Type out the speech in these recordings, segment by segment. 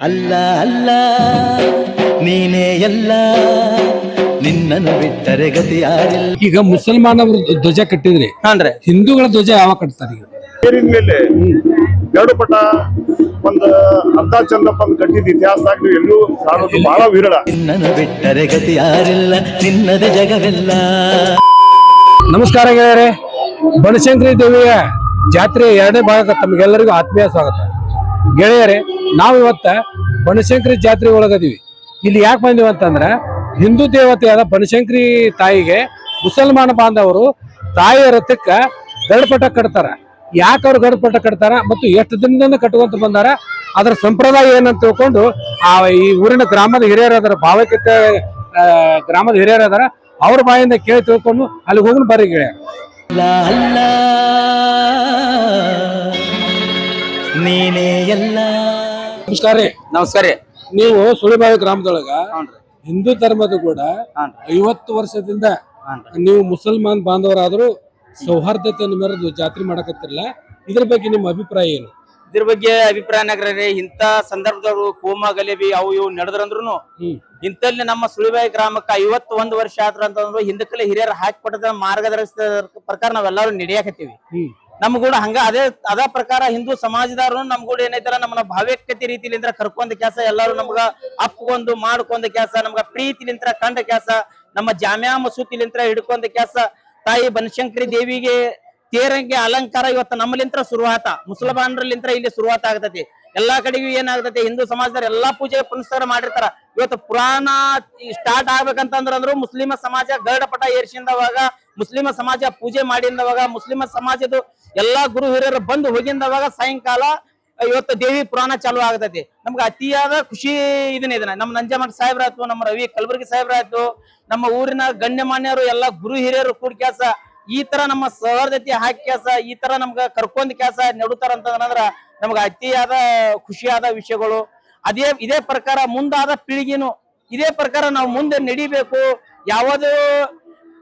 ಅಲ್ಲ ಅಲ್ಲ ನೀನೇ ಎಲ್ಲ ನಿನ್ನನ್ನು ಬಿಟ್ಟರೆ ಗತಿ ಯಾರಿಲ್ಲ. ಈಗ ಮುಸಲ್ಮಾನವರು ಧ್ವಜ ಕಟ್ಟಿದ್ರಿ ಅಂದ್ರೆ ಹಿಂದೂಗಳ ಧ್ವಜ ಯಾವಾಗ ಕಟ್ತಾರೆ ಈಗ? ನೀರಿನ ಮೇಲೆ ಎರಡು ಪಟ ಒಂದು ಅರ್ಧ ಚಂದಪ್ಪ ಒಂದು ಕಟ್ಟಿದ ಇತಿಹಾಸದಾಗ ನೀವು ಎಲ್ಲೂ ಸಾರೋದು ಬಹಳ ವಿರಳ. ನಿನ್ನನ್ನು ಬಿಟ್ಟರೆ ಗತಿ ಯಾರಿಲ್ಲ ನಿನ್ನದ ಜಗವೆಲ್ಲ. ನಮಸ್ಕಾರ ಗೆಳೆಯರೆ ಬನಶಂಕರಿ ದೇವಿಯ ಜಾತ್ರೆ ಎರಡನೇ ಭಾಗಕ್ಕೆ ತಮಗೆಲ್ಲರಿಗೂ ಆತ್ಮೀಯ ಸ್ವಾಗತ. ಗೆಳೆಯರೆ, ನಾವು ಇವತ್ತ ಬನಶಂಕರಿ ಜಾತ್ರೆ ಒಳಗದೀವಿ. ಇಲ್ಲಿ ಯಾಕೆ ಬಂದಿವಿ ಅಂತಂದ್ರ, ಹಿಂದೂ ದೇವತೆಯಾದ ಬನಶಂಕರಿ ತಾಯಿಗೆ ಮುಸಲ್ಮಾನ ಬಾಂಧವರು ತಾಯಿಯ ರಥಕ್ಕೆ ಗಡಪಟ ಕಟ್ತಾರ. ಯಾಕೆ ಅವ್ರು ಗಡಪಟ ಕಟ್ತಾರ ಮತ್ತು ಎಷ್ಟು ದಿನದಿಂದ ಕಟ್ಟುವಂತ ಬಂದಾರ, ಅದರ ಸಂಪ್ರದಾಯ ಏನಂತ ತಿಳ್ಕೊಂಡು ಆ ಈ ಊರಿನ ಗ್ರಾಮದ ಹಿರಿಯರು ಅದರ ಭಾವೈಕ್ಯತೆ ಗ್ರಾಮದ ಹಿರಿಯರು ಅದಾರ ಅವ್ರ ಬಾಯಿಂದ ಕೇಳಿ ತಿಳ್ಕೊಂಡು ಅಲ್ಲಿ ಹೋಗಿ ಬರೀ ಗೆಳೆಯ ನೀನೇ ಎಲ್ಲ. ನಮಸ್ಕಾರ ರೀ. ನಮಸ್ಕಾರ ರೀ. ನೀವು ಸುಳಿಬಾವಿ ಗ್ರಾಮದೊಳಗ ಹಿಂದೂ ಧರ್ಮದ ಕೂಡ ಐವತ್ತು ವರ್ಷದಿಂದ ನೀವು ಮುಸಲ್ಮಾನ್ ಬಾಂಧವರಾದರೂ ಸೌಹಾರ್ದತೆಯನ್ನು ಮೆರೆದು ಜಾತ್ರೆ ಮಾಡಕತ್ತಿರಲ್ಲ? ಇದ್ರ ಬಗ್ಗೆ ನಿಮ್ಮ ಅಭಿಪ್ರಾಯ ಏನು? ಇದ್ರ ಬಗ್ಗೆ ಅಭಿಪ್ರಾಯ ನಗರ ಇಂಥ ಸಂದರ್ಭದವರು ಕೋಮ ಗಲೇಬಿ ಅವು ಇವು ನಡೆದ್ರಂದ್ರು ಇಂಥಲ್ಲಿ ಇಂತಲ್ಲಿ ನಮ್ಮ ಸುಳಿಬಾಯಿ ಗ್ರಾಮಕ್ಕೆ ಐವತ್ತು ಒಂದು ವರ್ಷ ಆದ್ರ ಅಂತಂದ್ರು ಹಿಂದಕ್ಕಲ್ಲಿ ಹಿರಿಯರು ಹಾಕಿಕೊಟ್ಟದ ಮಾರ್ಗದರ್ಶನ ಪ್ರಕಾರ ನಾವೆಲ್ಲರೂ ನಡೆಯಾಕತ್ತೀವಿ. ಹ್ಮ್ ನಮ್ ಕೂಡ ಹಂಗ ಅದೇ, ಅದ ಪ್ರಕಾರ ಹಿಂದೂ ಸಮಾಜದವರು ನಮ್ ಕೂಡ ಏನೈತಲ್ಲ, ನಮ್ಮನ್ನ ಭಾವ್ಯಕತೆ ರೀತಿಲಿಂದ ಕರ್ಕೊಂಡ ಕೆಲಸ ಎಲ್ಲಾರು ನಮ್ಗ ಅಪ್ಕೊಂದು ಮಾಡ್ಕೊಂಡ ಕೆಲಸ ನಮ್ಗ ಪ್ರೀತಿಲಿಂತ್ರ ಕಂಡ ಕೆಲಸ ನಮ್ಮ ಜಾಮ್ಯಾ ಮಸೂತಿಲಿಂತ್ರ ಹಿಡ್ಕೊಂಡ ಕೆಲಸ ತಾಯಿ ಬನಶಂಕರಿ ದೇವಿಗೆ ತೇರಂಗೆ ಅಲಂಕಾರ ಇವತ್ತು ನಮ್ಮಲಿಂತ್ರ ಶುರುವಾತ, ಮುಸಲ್ಮಾನರಲ್ಲಿಂತ್ರ ಇಲ್ಲಿ ಶುರುವಾತ ಆಗ್ತತಿ. ಎಲ್ಲಾ ಕಡೆಗೂ ಏನಾಗ್ತತಿ, ಹಿಂದೂ ಸಮಾಜದವ್ರು ಎಲ್ಲಾ ಪೂಜೆ ಪುನಸ್ಕಾರ ಮಾಡಿರ್ತಾರ. ಇವತ್ತು ಪುರಾಣ ಸ್ಟಾರ್ಟ್ ಆಗ್ಬೇಕಂತಂದ್ರ ಅಂದ್ರು ಮುಸ್ಲಿಮ ಸಮಾಜ ಗರುಡ ಪಟ ಏರ್ಸಿಂದವಾಗ ಮುಸ್ಲಿಮ ಸಮಾಜ ಪೂಜೆ ಮಾಡಿಂದವಾಗ ಮುಸ್ಲಿಮ ಸಮಾಜದ ಎಲ್ಲಾ ಗುರು ಹಿರಿಯರು ಬಂದು ಹೋಗಿಂದವಾಗ ಸಾಯಂಕಾಲ ಇವತ್ತು ದೇವಿ ಪುರಾಣ ಚಾಲು ಆಗತೈತಿ. ನಮ್ಗೆ ಅತಿಯಾದ ಖುಷಿ ಇದನ್ನ ಇದನ್ನ. ನಮ್ಮ ನಂಜಮಠ ಸಾಹೇಬ್ರ ಆಯ್ತು ನಮ್ಮ ರವಿ ಕಲಬುರ್ಗಿ ಸಾಹೇಬ್ರ ಆಯ್ತು ನಮ್ಮ ಊರಿನ ಗಣ್ಯಮಾನ್ಯರು, ಎಲ್ಲಾ ಗುರು ಹಿರಿಯರು ಕೂಡ ಕೆಲಸ ಈ ತರ ನಮ್ಮ ಸೌಹಾರ್ದತೆ ಹಾಕಿ ಕೆಲಸ ಈ ತರ ನಮ್ಗೆ ಕರ್ಕೊಂಡ್ ಕೆಲಸ ನೆಡುತ್ತಾರ ಅಂತಂದ್ರ ನಮ್ಗೆ ಅತಿಯಾದ ಖುಷಿಯಾದ ವಿಷಯಗಳು. ಅದೇ, ಇದೇ ಪ್ರಕಾರ ಮುಂದಾದ ಪೀಳಿಗೆನು, ಇದೇ ಪ್ರಕಾರ ನಾವು ಮುಂದೆ ನಡಿಬೇಕು. ಯಾವುದೇ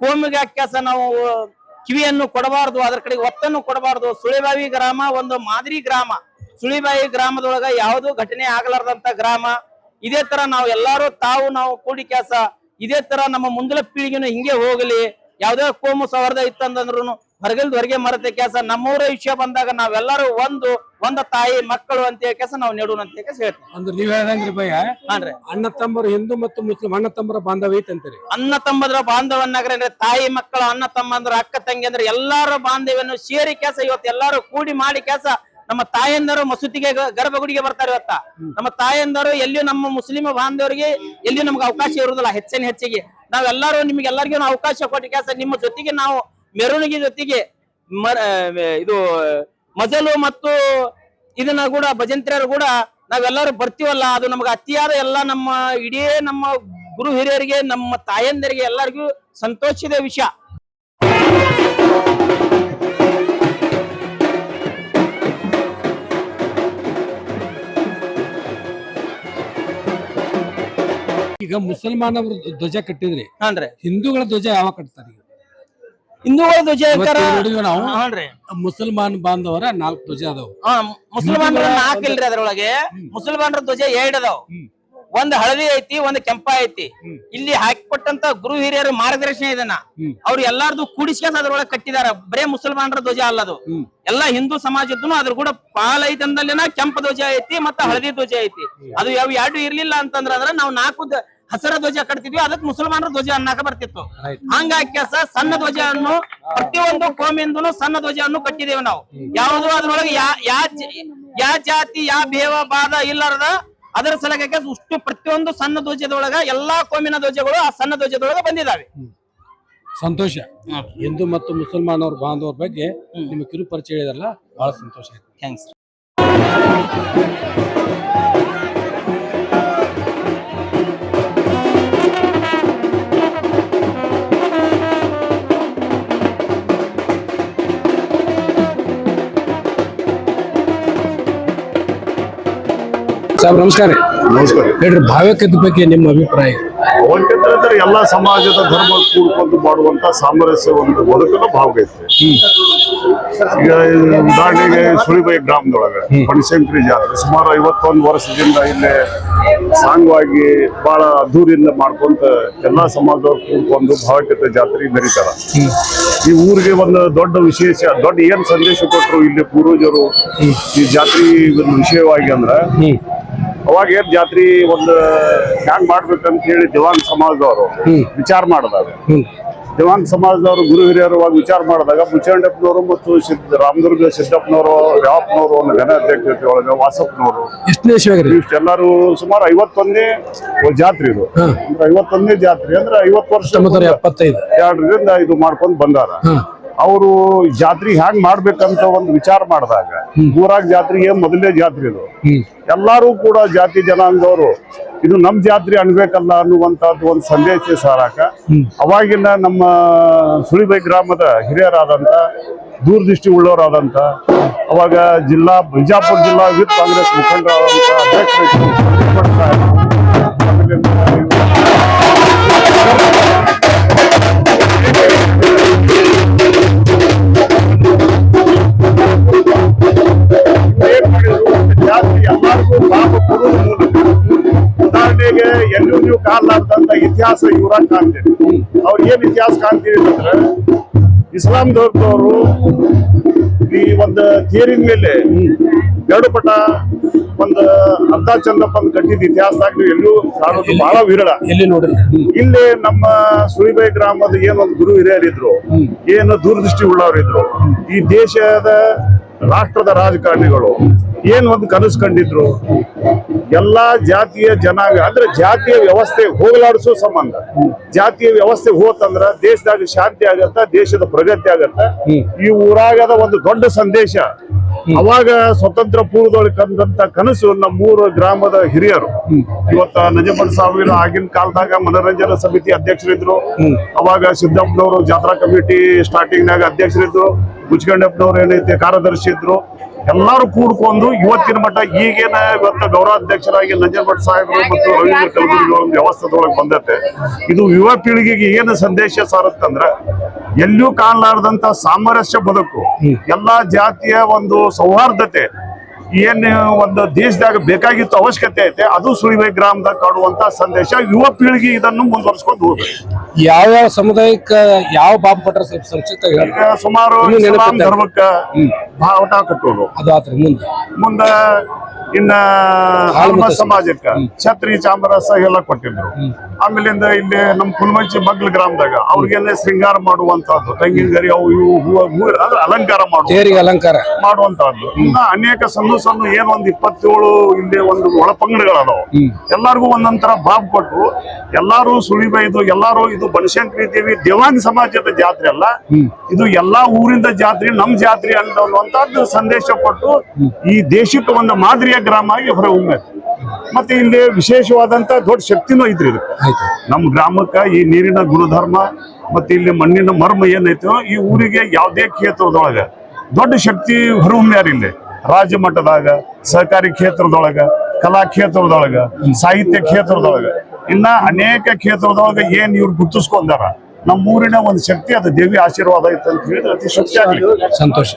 ಕೋಮಿಗೆ ಕೆಲಸ ನಾವು ಕಿವಿಯನ್ನು ಕೊಡಬಾರದು, ಅದ್ರ ಕಡೆಗೆ ಒತ್ತನ್ನು ಕೊಡಬಾರದು. ಸುಳಿಬಾವಿ ಗ್ರಾಮ ಒಂದು ಮಾದರಿ ಗ್ರಾಮ. ಸುಳಿಬಾಯಿ ಗ್ರಾಮದೊಳಗ ಯಾವುದು ಘಟನೆ ಆಗಲಾರದಂತ ಗ್ರಾಮ. ಇದೇ ತರ ನಾವು ಎಲ್ಲಾರು ತಾವು ನಾವು ಕೂಡಿ ಕ್ಯಾಸ. ಇದೇ ತರ ನಮ್ಮ ಮುಂದಿನ ಪೀಳಿಗೆನು ಹಿಂಗೆ ಹೋಗಲಿ. ಯಾವ್ದೇ ಕೋಮು ಸೌಹಾರ್ದ ಇತ್ತಂದ್ರೂ ಹೊರಗೆ ಮರತೆ ಕೆಲಸ. ನಮ್ಮೂರ ವಿಷಯ ಬಂದಾಗ ನಾವೆಲ್ಲರೂ ಒಂದು ಒಂದ ತಾಯಿ ಮಕ್ಕಳು ಅಂತ ಕೆಲಸ ನಾವು ನೆಡುವ ಅಂತ ಕೆಲಸ ಹೇಳ್ತೀವಿ. ಅಂದ್ರೆ ನೀವ್ ಹೇಳ್ದಂಗ್ರಿ ಭಯ ಹಾನ್ರಿ ಅಣ್ಣ ತಮ್ಮರು ಹಿಂದೂ ಮತ್ತು ಮುಸ್ಲಿಂ ಅಣ್ಣ ತಮ್ಮರ ಬಾಂಧವ್ಯ ಐತೆ ಅಂತೀರಿ? ಅನ್ನ ತಮ್ಮದ್ರ ಬಾಂಧವನ್ನಾಗ್ರೆ ಅಂದ್ರೆ ತಾಯಿ ಮಕ್ಕಳು ಅಣ್ಣ ತಮ್ಮಂದ್ರ ಅಕ್ಕ ತಂಗಿ ಅಂದ್ರೆ ಎಲ್ಲಾರ ಬಾಂಧವ್ಯವನ್ನು ಸೇರಿ ಕೆಲಸ. ಇವತ್ತು ಎಲ್ಲಾರು ಕೂಡಿ ಮಾಡಿ ಕೆಲಸ. ನಮ್ಮ ತಾಯಂದರು ಮಸೂತಿಗೆ ಗರ್ಭಗುಡಿಗೆ ಬರ್ತಾರೆ ಇವತ್ತ. ನಮ್ಮ ತಾಯಂದರು ಎಲ್ಲಿಯೂ ನಮ್ಮ ಮುಸ್ಲಿಂ ಬಾಂಧವರಿಗೆ ಎಲ್ಲಿಯೂ ನಮ್ಗೆ ಅವಕಾಶ ಇರುವುದಿಲ್ಲ ಹೆಚ್ಚಿನ ಹೆಚ್ಚಿಗೆ. ನಾವೆಲ್ಲರೂ ನಿಮ್ಗೆ ಎಲ್ಲರಿಗೂ ಅವಕಾಶ ಕೊಟ್ಟ ಕೆಲಸ. ನಿಮ್ಮ ಜೊತೆಗೆ ನಾವು ಮೆರವಣಿಗೆ ಜೊತೆಗೆ ಇದು ಮಜಲು ಮತ್ತು ಇದನ್ನ ಕೂಡ ಭಜಂತ್ರಿಯರು ಕೂಡ ನಾವೆಲ್ಲರೂ ಬರ್ತೀವಲ್ಲ ಅದು ನಮ್ಗೆ ಅತಿಯಾದ ಎಲ್ಲ ನಮ್ಮ ಇಡೀ ನಮ್ಮ ಗುರು ಹಿರಿಯರಿಗೆ ನಮ್ಮ ತಾಯಂದರಿಗೆ ಎಲ್ಲರಿಗೂ ಸಂತೋಷದ ವಿಷಯ. ಈಗ ಮುಸಲ್ಮಾನವರು ಧ್ವಜ ಕಟ್ಟಿದ್ರಿ ಅಂದ್ರೆ ಹಿಂದೂಗಳ ಧ್ವಜ ಯಾವಾಗ ಕಟ್ತಾರೆ ಹಿಂದೂಗಳ ಧ್ವಜ ನೋಡಿದ್ವಿ ನಾವು ಮುಸಲ್ಮಾನ್ ಬಾಂಧವರ ನಾಲ್ಕು ಧ್ವಜ ಅದಾವ. ಹಾ ಮುಸಲ್ಮಾನರ ನಾಲ್ಕು ಇಲ್ರಿ ಅದ್ರೊಳಗೆ. ಮುಸಲ್ಮಾನರ ಧ್ವಜ ಎರಡ್ ಅದಾವ. ಒಂದ್ ಹಳದಿ ಐತಿ ಒಂದ್ ಕೆಂಪ ಐತಿ. ಇಲ್ಲಿ ಹಾಕಿಕೊಟ್ಟಂತ ಗುರು ಹಿರಿಯರ ಮಾರ್ಗದರ್ಶನ ಇದನ್ನ. ಅವ್ರ ಎಲ್ಲಾರ್ದು ಕೂಡಿಸ್ಕೊಂಡ್ ಅದ್ರೊಳಗೆ ಕಟ್ಟಿದಾರ. ಬರೇ ಮುಸಲ್ಮಾನರ ಧ್ವಜ ಅಲ್ಲ ಅದು. ಎಲ್ಲಾ ಹಿಂದೂ ಸಮಾಜದ್ದು ಅದ್ರ ಕೂಡ ಪಾಲ್ ಐತಂದಲ್ಲಿನ ಕೆಂಪ ಧ್ವಜ ಐತಿ ಮತ್ತ ಹಳದಿ ಧ್ವಜ ಐತಿ. ಅದು ಯಾವ ಎರಡು ಇರ್ಲಿಲ್ಲ ಅಂತಂದ್ರ ಅಂದ್ರ ನಾವು ನಾಲ್ಕು ದ- ಹಸಿರ ಧ್ವಜ ಕಟ್ತಿದ್ವಿ ಅದಕ್ಕೆ ಮುಸಲ್ಮಾನರ ಧ್ವಜ ಅನ್ನಕ ಬರ್ತಿತ್ತು. ಹಂಗಾಕಿ ಸರ್ ಸಣ್ಣ ಸಣ್ಣ ಧ್ವಜವನ್ನು ಪ್ರತಿಯೊಂದು ಕೋಮಿಂದನು ಸಣ್ಣ ಧ್ವಜವನ್ನು ಕಟ್ಟಿದ್ದೇವೆ ನಾವು. ಯಾವುದು ಅದ್ರೊಳಗೆ ಯಾ ಯಾ ಜಾತಿ ಯಾ ಭೇವ ಬಾದ ಇಲ್ಲರದ ಅದರ ಸಲಕಕ್ಕೆ ಉಷ್ಟು ಪ್ರತಿಯೊಂದು ಸಣ್ಣ ಧ್ವಜದೊಳಗ ಎಲ್ಲಾ ಕೋಮಿನ ಧ್ವಜಗಳು ಆ ಸಣ್ಣ ಧ್ವಜದೊಳಗ ಬಂದಿದಾವೆ ಸಂತೋಷ. ಹಿಂದೂ ಮತ್ತು ಮುಸಲ್ಮಾನವ್ರ ಬಾಂಧವರ ಬಗ್ಗೆ. ನಿಮ್ಗೆ ಕಿರು ಪರಿಚಯ ಹೇಳಿದ್ರಲ್ಲ ಬಹಳ ಸಂತೋಷ ಆಯ್ತು. ಥ್ಯಾಂಕ್ಸ್ ಸಾಹೇಬ್ ನಮಸ್ಕಾರ ನಮಸ್ಕಾರ ಹೇಳ್ರಿ ಬಗ್ಗೆ ನಿಮ್ಮ ಅಭಿಪ್ರಾಯ. ಎಲ್ಲ ಎಲ್ಲಾ ಸಮಾಜದ ಧರ್ಮ ಕೂಡ್ಕೊಂಡು ಮಾಡುವಂತ ಸಾಮರಸ್ಯ ಒಂದು ಬದುಕನ್ನು ಭಾವೈತೆ ಈಗ ಉದಾಹರಣೆಗೆ ಸುಳಿಬೈ ಗ್ರಾಮದೊಳಗೆ ಬನಶಂಕರಿ ಜಾತ್ರೆ. ಸುಮಾರು ಐವತ್ತೊಂದು ವರ್ಷದಿಂದ ಇಲ್ಲಿ ಸಾಂಗವಾಗಿ ಬಹಳ ಅದ್ದೂರಿಯಿಂದ ಮಾಡ್ಕೊಂತ ಎಲ್ಲಾ ಸಮಾಜದವ್ರು ಕೂಡ್ಕೊಂಡು ಭಾವೈಕ್ಯತೆ ಜಾತ್ರೆ ನಡೀತಾರ. ಈ ಊರಿಗೆ ಒಂದು ದೊಡ್ಡ ವಿಶೇಷ ದೊಡ್ಡ ಏನ್ ಸಂದೇಶ ಕೊಟ್ಟರು ಇಲ್ಲಿ ಪೂರ್ವಜರು ಈ ಜಾತ್ರೆ ಒಂದು ವಿಷಯವಾಗಿ ಅಂದ್ರ ಅವಾಗ ಏನ್ ಜಾತ್ರಿ ಒಂದು ಹ್ಯಾಂಗ್ ಮಾಡ್ಬೇಕಂತ ಹೇಳಿ ದಿವಾನ್ ಸಮಾಜದವರು ವಿಚಾರ ಮಾಡಿದಾಗ. ದಿವಾನ್ ಸಮಾಜದವರು ಗುರು ಹಿರಿಯರು ಅವಾಗ ವಿಚಾರ ಮಾಡಿದಾಗ ಮುಚ್ಚಂಡಪ್ಪನವರು ಮತ್ತು ಸಿದ್ದ ರಾಮದುರ್ಗ ಸಿದ್ದಪ್ಪನವರು ರಾವಪ್ಪನವರು ಒಂದು ಘನ ಅಧ್ಯಕ್ಷತೆ ಒಳಗೆ ವಾಸಪ್ಪನವರು. ಇಷ್ಟೆಲ್ಲರೂ ಸುಮಾರು ಐವತ್ತೊಂದೇ ಜಾತ್ರಿ ಇದು. ಅಂದ್ರೆ ಐವತ್ತೊಂದನೇ ಜಾತ್ರೆ ಅಂದ್ರೆ ಐವತ್ತು ವರ್ಷ ಎರಡರಿಂದ ಇದು ಮಾಡ್ಕೊಂಡು ಬಂದಾರ. ಅವರು ಜಾತ್ರೆ ಹ್ಯಾಂಗ್ ಮಾಡ್ಬೇಕಂತ ಒಂದು ವಿಚಾರ ಮಾಡಿದಾಗ ಊರಾಗ ಜಾತ್ರೆಗೆ ಮೊದಲನೇ ಜಾತ್ರೆ ಇದು. ಎಲ್ಲಾರು ಕೂಡ ಜಾತಿ ಜನಾಂಗದವರು ಇದು ನಮ್ ಜಾತ್ರೆ ಅನ್ಬೇಕಲ್ಲ ಅನ್ನುವಂತದ್ದು ಒಂದು ಸಂದೇಶ ಸಾರಾಕ ಅವಾಗಿನ ನಮ್ಮ ಸುಳಿಬೈ ಗ್ರಾಮದ ಹಿರಿಯರಾದಂತ ದೂರದೃಷ್ಟಿ ಉಳ್ಳವರಾದಂತ ಅವಾಗ ಜಿಲ್ಲಾ ಬಿಜಾಪುರ ಜಿಲ್ಲಾ ಯೂತ್ ಕಾಂಗ್ರೆಸ್ ಮುಖಂಡರಾದಂತ ಅಧ್ಯಕ್ಷರು ಇತಿಹಾಸ ಇವ್ರಾಗ ಕಾಣ್ತೀವಿ. ಅವ್ರು ಏನ್ ಇತಿಹಾಸ ಕಾಣ್ತೀವಿ ಅಂತಂದ್ರೆ ಇಸ್ಲಾಂ ಧರ್ಮದವರು ಈ ಒಂದು ಥಿಯರಿ ಮೇಲೆ ಎರಡು ಪಟ ಒಂದು ಅರ್ಧ ಚಂದಪ್ಪ ಕಟ್ಟಿದ ಇತಿಹಾಸದಾಗ ನೀವು ಎಲ್ಲೂ ಕಾಣೋದು ಬಹಳ ವಿರಳ. ಎಲ್ಲಿ ನೋಡ್ರಿ? ಇಲ್ಲಿ ನಮ್ಮ ಸುಳಿಬೈ ಗ್ರಾಮದ ಏನೊಂದು ಗುರು ಹಿರಿಯರಿದ್ರು ಏನು ದೂರದೃಷ್ಟಿ ಉಳ್ಳವರಿದ್ರು ಈ ದೇಶದ ರಾಷ್ಟ್ರದ ರಾಜಕಾರಣಿಗಳು ಏನ್ ಒಂದು ಕನಸು ಕಂಡಿದ್ರು ಎಲ್ಲಾ ಜಾತಿಯ ಜನಾಂಗ, ಅಂದ್ರೆ ಜಾತಿಯ ವ್ಯವಸ್ಥೆ ಹೋಗಲಾಡಿಸೋ ಸಂಬಂಧ. ಜಾತಿಯ ವ್ಯವಸ್ಥೆ ಹೋತಂದ್ರ ದೇಶದಾಗ ಶಾಂತಿ ಆಗತ್ತ, ದೇಶದ ಪ್ರಗತಿ ಆಗತ್ತ. ಈ ಊರಾಗದ ಒಂದು ದೊಡ್ಡ ಸಂದೇಶ. ಅವಾಗ ಸ್ವತಂತ್ರ ಪೂರ್ವದೊಳಗೆ ಕಂಡಂತ ಕನಸು ನಮ್ಮೂರ ಗ್ರಾಮದ ಹಿರಿಯರು. ಇವತ್ತ ನಜಮನ್ ಸಾವಿರ ಆಗಿನ ಕಾಲದಾಗ ಮನೋರಂಜನಾ ಸಮಿತಿ ಅಧ್ಯಕ್ಷರಿದ್ರು. ಅವಾಗ ಸಿದ್ದಪ್ಪನವರು ಜಾತ್ರಾ ಕಮಿಟಿ ಸ್ಟಾರ್ಟಿಂಗ್ ನಾಗ ಅಧ್ಯಕ್ಷರಿದ್ರು. ಮುಚ್ಕಂಡಪ್ಪನವ್ರು ಏನೈತೆ, ಕಾರ್ಯದರ್ಶಿ ಇದ್ರು. ಎಲ್ಲಾರು ಕೂಡ್ಕೊಂಡು ಇವತ್ತಿನ ಮಟ್ಟ ಈಗೇನ ಇವತ್ತ ಗೌರವಾಧ್ಯಕ್ಷರಾಗಿ ನಂಜನ್ ಭಟ್ ಸಾಹೇಬರು ಮತ್ತು ರವೀಂದ್ರ ಕಲಬುರ್ಗಿ ಒಂದು ವ್ಯವಸ್ಥೆದೊಳಗೆ ಬಂದತೆ. ಇದು ಯುವ ಪೀಳಿಗೆಗೆ ಏನು ಸಂದೇಶ ಸಾರುತ್ತಂದ್ರೆ ಎಲ್ಲೂ ಕಾಣಲಾರ್ದಂತ ಸಾಮರಸ್ಯ ಬದುಕು, ಎಲ್ಲಾ ಜಾತಿಯ ಒಂದು ಸೌಹಾರ್ದತೆ, ಏನ್ ಒಂದು ದೇಶದಾಗ ಬೇಕಾಗಿತ್ತು ಅವಶ್ಯಕತೆ ಐತೆ, ಅದು ಸುಳಿವೆ ಗ್ರಾಮದಾಗ ಕಾಡುವಂತ ಸಂದೇಶ ಯುವ ಪೀಳಿಗೆ ಇದನ್ನು ಮುಂದುವರ್ಸ್ಕೊಂಡು ಹೋಗ್ಬೇಕು. ಯಾವ ಯಾವ ಸಮುದಾಯಕ್ಕ ಯಾವ ಬಾಬು ಭಟ್ರ ಸಂಕ್ಷಿಪ್ತ ಹೇಳಿ. ಸುಮಾರು. ಇಸ್ಲಾಂ ಧರ್ಮಕ್ಕ ಬಾವುಟ ಕಟ್ಟೋದು. ಅದು ಆತ್ರಿ ಮುಂದೆ. ಮುಂದ ಇನ್ನ ಹಲ್ಮ ಸಮಾಜಕ್ಕ. ಛತ್ರಿ ಚಾಮರಸ ಎಲ್ಲ ಕೊಟ್ಟಿದ್ರು. ಆಮೇಲಿಂದ ಇಲ್ಲಿ ನಮ್ ಕುಲ್ಮಂಚಿ ಮಗ್ಲ ಗ್ರಾಮದಾಗ ಅವ್ರಿಗೆಲ್ಲ ಶೃಂಗಾರ ಮಾಡುವಂತಹದ್ದು ತೆಂಗಿನ ಗರಿ ಅವು ಇವು ಹೂವ ಅಂದ್ರೆ ಅಲಂಕಾರ ಮಾಡುವ ಅಲಂಕಾರ. ಮಾಡುವಂತಹದ್ದು ಅನೇಕ ಸಣ್ಣ ಸಣ್ಣ ಏನ್ ಒಂದ್ ಇಪ್ಪತ್ತೇಳು ಇಲ್ಲಿ ಒಂದು ಒಳಪಂಗಡಗಳದಾವ. ಎಲ್ಲಾರ್ಗು ಒಂದೊಂಥರ ಬಾಬ್ ಕೊಟ್ಟು ಎಲ್ಲಾರು ಸುಳಿಬೈದು ಎಲ್ಲಾರು ಇದು ಬನಶಂಕರಿ ದೇವಿ ದೇವಾಂಗ ಸಮಾಜದ ಜಾತ್ರೆ ಅಲ್ಲ. ಇದು ಎಲ್ಲಾ ಊರಿಂದ ಜಾತ್ರೆ ನಮ್ ಜಾತ್ರೆ ಅನ್ನುವಂತದ್ದು ಸಂದೇಶ ಕೊಟ್ಟು ಈ ದೇಶಕ್ಕೆ ಒಂದು ಮಾದರಿಯ ಗ್ರಾಮ ಆಗಿ ಹೊರಹೊಮ್ಮೆ ಮತ್ತೆ ಇಲ್ಲಿ ವಿಶೇಷವಾದಂತ ದೊಡ್ಡ ಶಕ್ತಿನೂ ಐತ್ರಿ ಇದು. ನಮ್ಮ ನಮ್ ಗ್ರಾಮಕ್ಕ ಈ ನೀರಿನ ಗುಣಧರ್ಮ ಮತ್ತೆ ಇಲ್ಲಿ ಮಣ್ಣಿನ ಮರ್ಮ ಏನೈತೋ ಈ ಊರಿಗೆ ಯಾವುದೇ ಕ್ಷೇತ್ರದೊಳಗ ದೊಡ್ಡ ಶಕ್ತಿ ಹೊರಹೊಮ್ಮ್ಯಾರ ಇಲ್ಲಿ. ರಾಜ್ಯ ಮಟ್ಟದಾಗ ಸಹಕಾರಿ ಕ್ಷೇತ್ರದೊಳಗ ಕಲಾ ಕ್ಷೇತ್ರದೊಳಗ ಸಾಹಿತ್ಯ ಕ್ಷೇತ್ರದೊಳಗ ಇನ್ನ ಅನೇಕ ಕ್ಷೇತ್ರದೊಳಗ ಏನ್ ಇವ್ರು ಗುರ್ತಿಸ್ಕೊಂಡಾರ ನಮ್ಮ ಊರಿನ ಒಂದು ಶಕ್ತಿ ಅದು ದೇವಿ ಆಶೀರ್ವಾದ ಐತೆ ಅಂತ ಹೇಳಿದ್ರೆ ಅತಿ ಶಕ್ತಿ ಆಗ್ಲಿ. ಸಂತೋಷ.